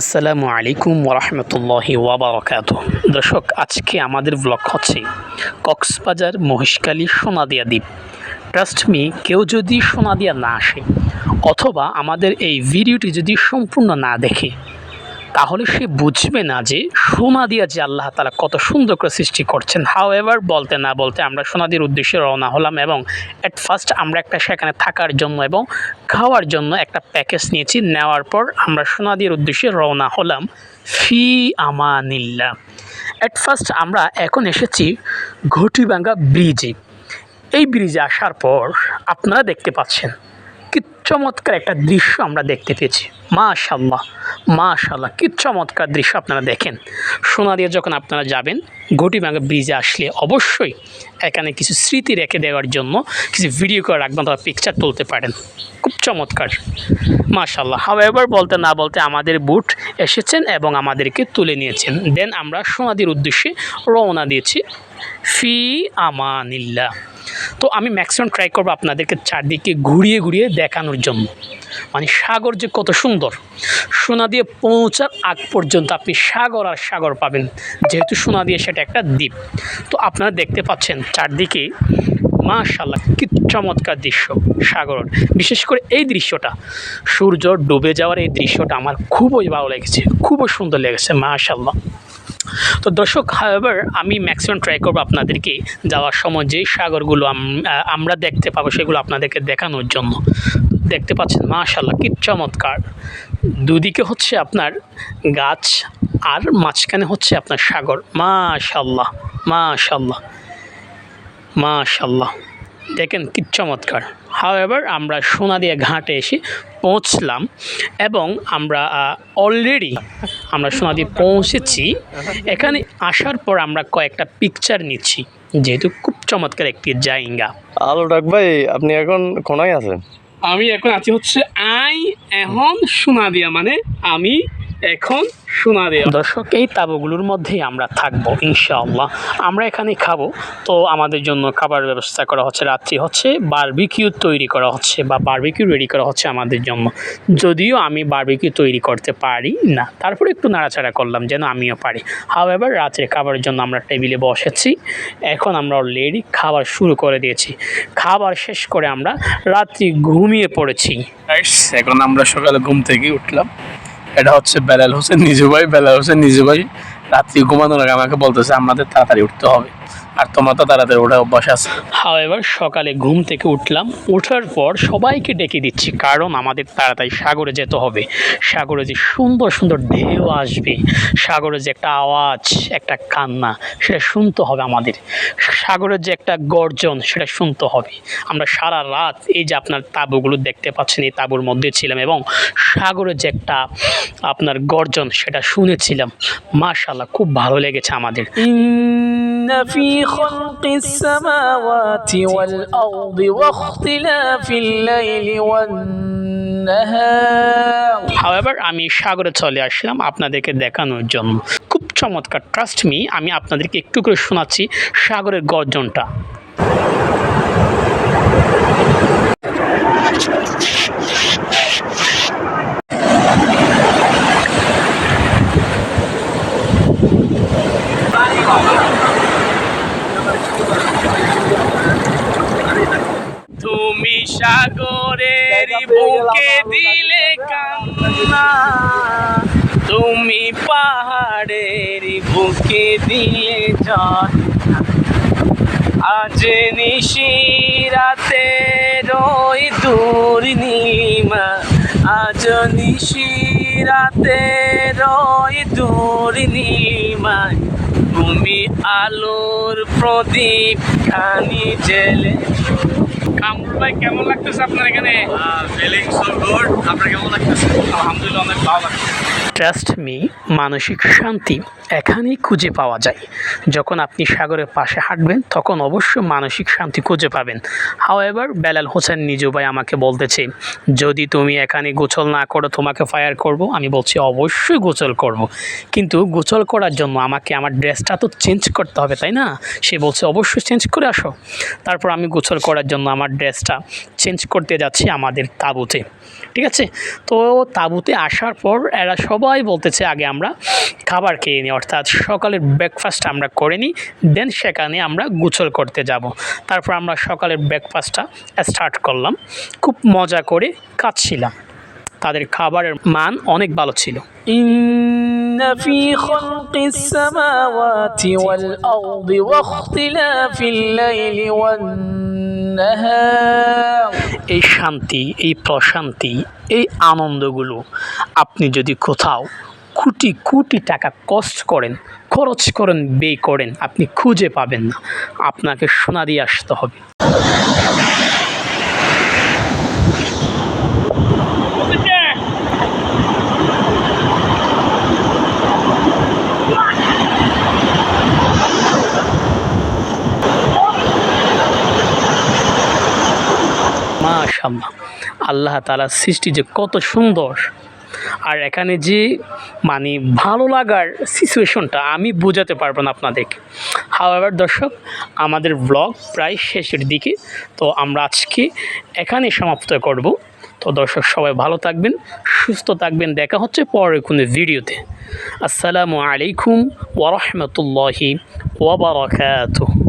আসসালামু আলাইকুম ওরহমতুল্লাহি ওয়াবারকাত দর্শক, আজকে আমাদের ব্লগ হচ্ছে কক্সবাজার মহিষকালী সোনাদিয়া দ্বীপ। ট্রাস্ট মি কেউ যদি সোনাদিয়া না আসে, অথবা আমাদের এই ভিডিওটি যদি সম্পূর্ণ না দেখে তাহলে সে বুঝবে না যে সোনা দিয়া যে আল্লাহ তালা কত সুন্দর করে সৃষ্টি করছেন। হাও এভার বলতে না বলতে আমরা সোনাদির উদ্দেশ্যে রওনা হলাম এবং অ্যাট ফার্স্ট আমরা একটা সেখানে থাকার জন্য এবং খাওয়ার জন্য একটা প্যাকেজ নিয়েছি। নেওয়ার পর আমরা সোনাদির উদ্দেশ্যে রওনা হলাম ফি আমানিল্লা অ্যাট ফার্স্ট আমরা এখন এসেছি ঘটিবাঙ্গা ব্রিজে এই ব্রিজে আসার পর আপনারা দেখতে পাচ্ছেন কি চমৎকার একটা দৃশ্য আমরা দেখতে পেয়েছি। মা মাশাল্লাহ মাশাল্লাহ কি চমৎকার দৃশ্য আপনারা দেখেন। সোনাদিয়া যখন আপনারা যাবেন ঘটিবাঙ্গা ব্রিজে আসলে অবশ্যই এখানে কিছু স্মৃতি রেখে দেওয়ার জন্য কিছু ভিডিও করে রাখবেন অথবা পিকচার তুলতে পারেন। খুব চমৎকার। মাশাল্লাহ হাওয়েভার বলতে না বলতে আমাদের বুট এসেছেন এবং আমাদেরকে তুলে নিয়েছেন। দেন আমরা সোনাদির উদ্দেশ্যে রওনা দিয়েছি, ফি আমানিল্লাহ। তো আমি ম্যাক্সিমাম ট্রাই করব আপনাদেরকে চারদিকে ঘুরিয়ে ঘুরিয়ে দেখানোর জন্য। মানে সাগর যে কত সুন্দর, সোনা দিয়ে পৌঁছার আগ পর্যন্ত আপনি সাগর আর সাগর পাবেন। যেহেতু সোনা দিয়ে সেটা একটা দ্বীপ। তো আপনারা দেখতে পাচ্ছেন চারদিকে মাশাল্লাহ কি চমৎকার দৃশ্য সাগর। বিশেষ করে এই দৃশ্যটা, সূর্য ডুবে যাওয়ার এই দৃশ্যটা আমার খুবই ভালো লেগেছে, খুবই সুন্দর লেগেছে মাশাল্লাহ তো দর্শক হাওয়েভার আমি ম্যাক্সিমাম ট্রাই করব আপনাদেরকে যাওয়ার সময় যে সাগরগুলো আমরা দেখতে পাবো সেগুলো আপনাদেরকে দেখানোর জন্য। দেখতে পাচ্ছেন মাশাল্লাহ কি চমৎকার। দুদিকে হচ্ছে আপনার গাছ আর মাঝখানে হচ্ছে আপনার সাগর। মাশাল্লাহ মাশাল্লাহ মাশাল্লাহ দেখেন কি চমৎকার। হাওয়েভার আমরা সোনাদিয়া ঘাটে এসে পৌঁছলাম এবং আমরা অলরেডি আমরা সোনাদিয়া পৌঁছেছি। এখানে আসার পর আমরা কয়েকটা পিকচার নিচ্ছি যেহেতু খুব চমৎকার একটি জায়গা। আলো ডাক ভাই আপনি এখন কোনায় আছেন? আমি এখন আছি হচ্ছে আই এখন সোনাদিয়া মানে আমি এখন সোনাদিয়া দর্শক এই তাবুগুলোর মধ্যেই আমরা থাকব ইনশাআল্লাহ। আমরা এখানে খাব। তো আমাদের জন্য খাবার ব্যবস্থা করা হচ্ছে রাত্রি হচ্ছে বারবিকিউ তৈরি করা হচ্ছে বা বারবিকিউ রেডি করা হচ্ছে আমাদের জন্য। যদিও আমি বারবিকিউ তৈরি করতে পারি না। তারপরে একটু নাড়াচাড়া করলাম যেন আমিও পারি। হাওয়েভার রাত্রে খাবারের জন্য আমরা টেবিলে বসেছি। এখন আমরা অলরেডি খাবার শুরু করে দিয়েছি। খাবার শেষ করে আমরা রাত্রি ঘুমিয়ে পড়েছি। এখন আমরা সকালে ঘুম থেকে উঠলাম। এটা হচ্ছে বেলাল হোসেন নিজু ভাই বেলাল হোসেন নিজু ভাই রাত্রি ঘুমানোর আগে আমাকে বলতেছে, আমাদের তাড়াতাড়ি উঠতে হবে। আর তোমার তো তাড়াতাড়ি ওঠা অভ্যাস আছে। হাওয়েভার সকালে ঘুম থেকে উঠলাম। ওঠার পর সবাইকে ডেকে দিচ্ছি, কারণ আমাদের তাড়াতাড়ি সাগরে যেতে হবে। সাগরে যে সুন্দর সুন্দর ঢেউ আসবে, সাগরে যে একটা আওয়াজ, একটা কান্না, সেটা শুনতে হবে আমাদের। সাগরের যে একটা গর্জন, সেটা শুনতে হবে। আমরা সারা রাত এই যে আপনার তাঁবুগুলো দেখতে পাচ্ছেন, এই তাঁবুর মধ্যে ছিলাম এবং সাগরের যে একটা আপনার গর্জন, সেটা শুনেছিলাম। মাশাল্লাহ খুব ভালো লেগেছে আমাদের। إن في خلق السماوات والأرض واختلاف الليل والنهار হাওয়েভার আমি সাগরে চলে আসলাম আপনাদেরকে দেখানোর জন্য খুব চমৎকার ট্রাস্ট মি আমি আপনাদেরকে একটু করে শোনাচ্ছি সাগরের গর্জনটা বুকে দিলে কান্না। তুমি পাহাড়ের বুকে দিলে জল। আজ নিশিরাতে রই দূর নীলিমা আজ নিশিরাতে রই দূর নীলিমায় তুমি আলোর প্রদীপ খানি জেলে। কামরুল ভাই কেমন লাগতেছে আপনার এখানে? ফিলিং সো গুড আপনার কেমন লাগতেছে? আলহামদুলিল্লাহ অনেক ভালো লাগছে। ট্রাস্ট মি মানসিক শান্তি এখানেই খুঁজে পাওয়া যায়। যখন আপনি সাগরের পাশে হাঁটবেন তখন অবশ্যই মানসিক শান্তি খুঁজে পাবেন। হাওয়েভার বেলাল হোসেন নিজু ভাই আমাকে বলতেছে যদি তুমি এখানে গোসল না করো তোমাকে ফায়ার করব। আমি বলছি অবশ্যই গোসল করব। কিন্তু গোসল করার জন্য আমাকে আমার ড্রেসটা তো চেঞ্জ করতে হবে তাই না? সে বলছে অবশ্যই চেঞ্জ করে আসো। তারপর আমি গোসল করার জন্য আমার ড্রেসটা চেঞ্জ করতে যাচ্ছি আমাদের তাঁবুতে। ঠিক আছে? তো তাঁবুতে আসার পর এরা সবাই বলতেছে, আগে আমরা খাবার খেয়ে নিই। অর্থাৎ সকালের ব্রেকফাস্ট আমরা করে নিই দেন সেখানে আমরা গোসল করতে যাব। তারপর আমরা সকালের ব্রেকফাস্টটা স্টার্ট করলাম। খুব মজা করে খাচ্ছিলাম তাদের খাবারের মান অনেক ভালো ছিল। إن في خلق السماوات والأرض واختلاف الليل والنهار এই শান্তি এই প্রশান্তি এই আনন্দগুলো আপনি যদি কোথাও কোটি কোটি টাকা কষ্ট করেন খরচ করেন ব্যয় করেন আপনি খুঁজে পাবেন না আপনাকে সোনা দিয়ে আসতে হবে মাশাল্লাহ আল্লাহ তালার সৃষ্টি যে কত সুন্দর। আর এখানে যে মানে ভালো লাগার সিচুয়েশনটা আমি বোঝাতে পারব না আপনাদেরকে। হাওয়ার দর্শক, আমাদের ব্লগ প্রায় শেষের দিকে। তো আমরা আজকে এখানে সমাপ্ত করব। তো দর্শক, সবাই ভালো থাকবেন, সুস্থ থাকবেন। দেখা হচ্ছে পরের কোনো ভিডিওতে। আসসালামু আলাইকুম ওরহমতুল্লাহি ওবরাকাতুহ